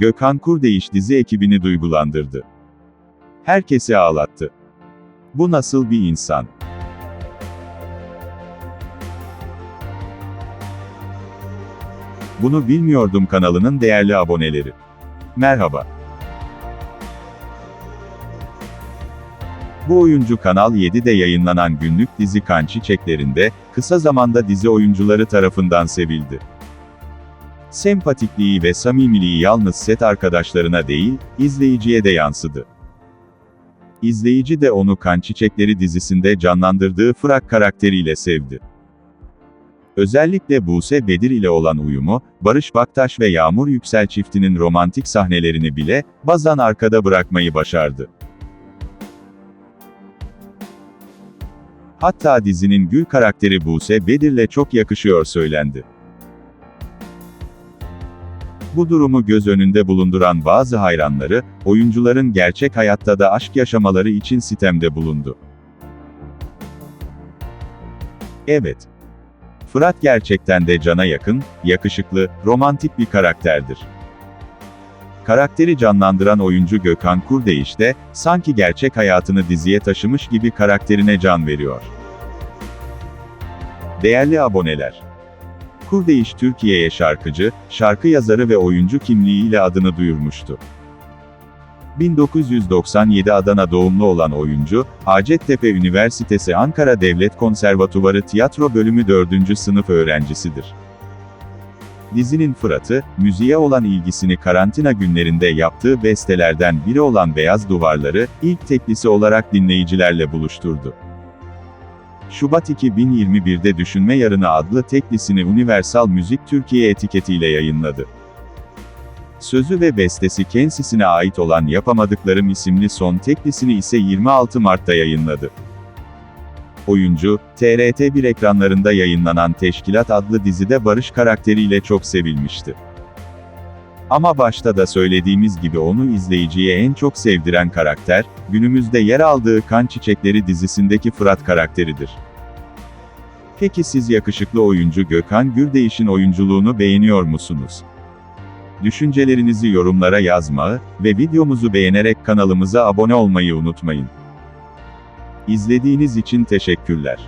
Gökhan Kurdeyiş dizi ekibini duygulandırdı. Herkesi ağlattı. Bu nasıl bir insan? Bunu bilmiyordum kanalının değerli aboneleri. Merhaba. Bu oyuncu Kanal 7'de yayınlanan günlük dizi Kan Çiçeklerinde, kısa zamanda dizi oyuncuları tarafından sevildi. Sempatikliği ve samimiliği yalnız set arkadaşlarına değil, izleyiciye de yansıdı. İzleyici de onu Kan Çiçekleri dizisinde canlandırdığı Fırak karakteriyle sevdi. Özellikle Buse Bedir ile olan uyumu, Barış Baktaş ve Yağmur Yüksel çiftinin romantik sahnelerini bile, bazen arkada bırakmayı başardı. Hatta dizinin Gül karakteri Buse Bedir'le çok yakışıyor söylendi. Bu durumu göz önünde bulunduran bazı hayranları, oyuncuların gerçek hayatta da aşk yaşamaları için sitemde bulundu. Evet. Fırat gerçekten de cana yakın, yakışıklı, romantik bir karakterdir. Karakteri canlandıran oyuncu Gökhan Kurdeyiş de, sanki gerçek hayatını diziye taşımış gibi karakterine can veriyor. Değerli aboneler. Kurdeyiş Türkiye'ye şarkıcı, şarkı yazarı ve oyuncu kimliğiyle adını duyurmuştu. 1997 Adana doğumlu olan oyuncu, Hacettepe Üniversitesi Ankara Devlet Konservatuvarı Tiyatro Bölümü 4. sınıf öğrencisidir. Dizinin Fırat'ı, müziğe olan ilgisini karantina günlerinde yaptığı bestelerden biri olan Beyaz Duvarları, ilk teklisi olarak dinleyicilerle buluşturdu. Şubat 2021'de Düşünme Yarını adlı teklisini Universal Müzik Türkiye etiketiyle yayınladı. Sözü ve bestesi kendisine ait olan Yapamadıklarım isimli son teklisini ise 26 Mart'ta yayınladı. Oyuncu, TRT1 ekranlarında yayınlanan Teşkilat adlı dizide Barış karakteriyle çok sevilmişti. Ama başta da söylediğimiz gibi onu izleyiciye en çok sevdiren karakter, günümüzde yer aldığı Kan Çiçekleri dizisindeki Fırat karakteridir. Peki siz yakışıklı oyuncu Gökhan Gürdeyiş'in oyunculuğunu beğeniyor musunuz? Düşüncelerinizi yorumlara yazmayı ve videomuzu beğenerek kanalımıza abone olmayı unutmayın. İzlediğiniz için teşekkürler.